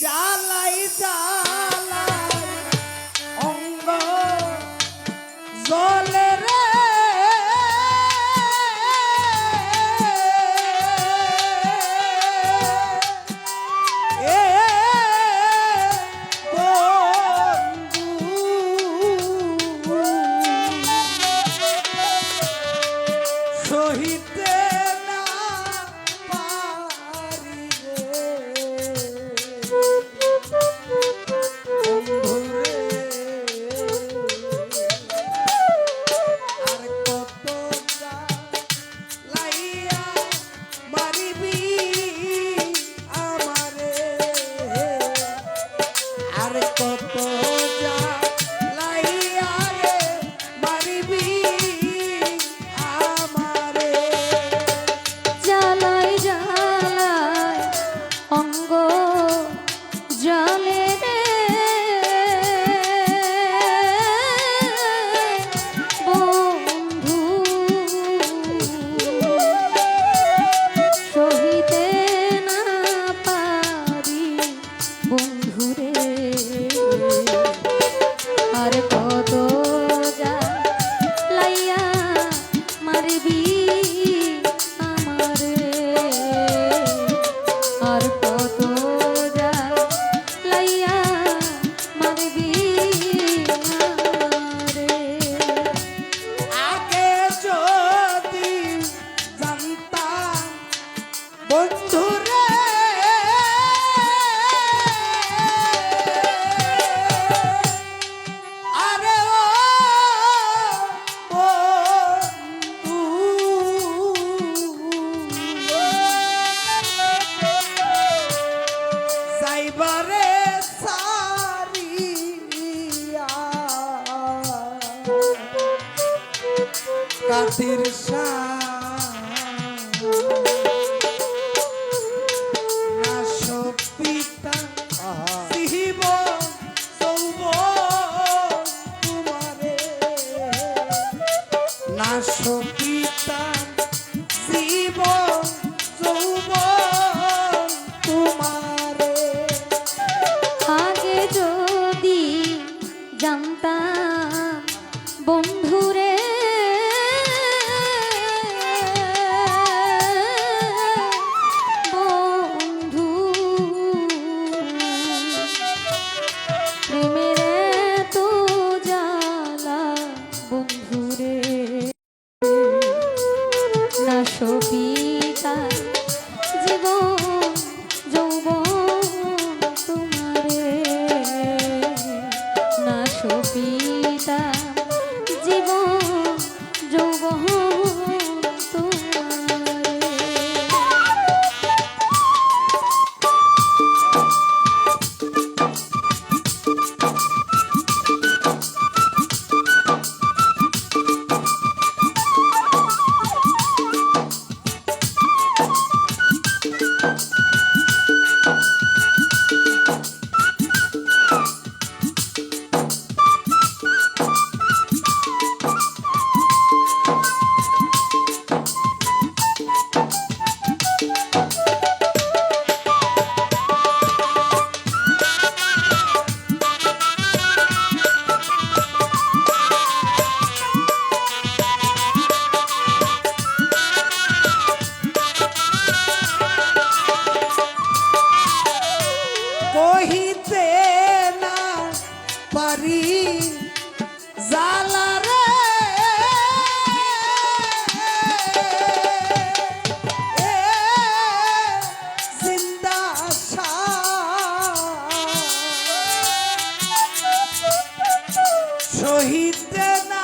জ্বালাই যা। রাতের সা ছবি নারী জালা রে। শহীদ না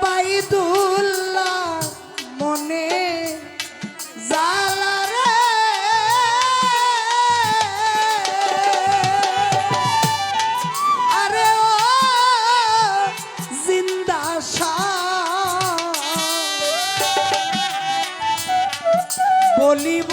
এবাইদুল্লাহ মনে জিন্দা বলিব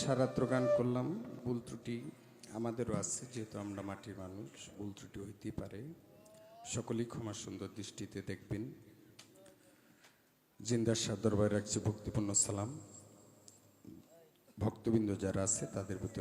সারাত্র গান করলাম, ভুল ত্রুটি আমাদেরও আছে, যেহেতু আমরা মাটির মানুষ, ভুল ত্রুটি হইতেই পারে। সকলেই ক্ষমা সুন্দর দৃষ্টিতে দেখবেন। জিন্দার সাদর দরবারে রাখছি ভক্তিপূর্ণ সালাম। ভক্তবৃন্দ যারা আছে, তাদের ভিতরে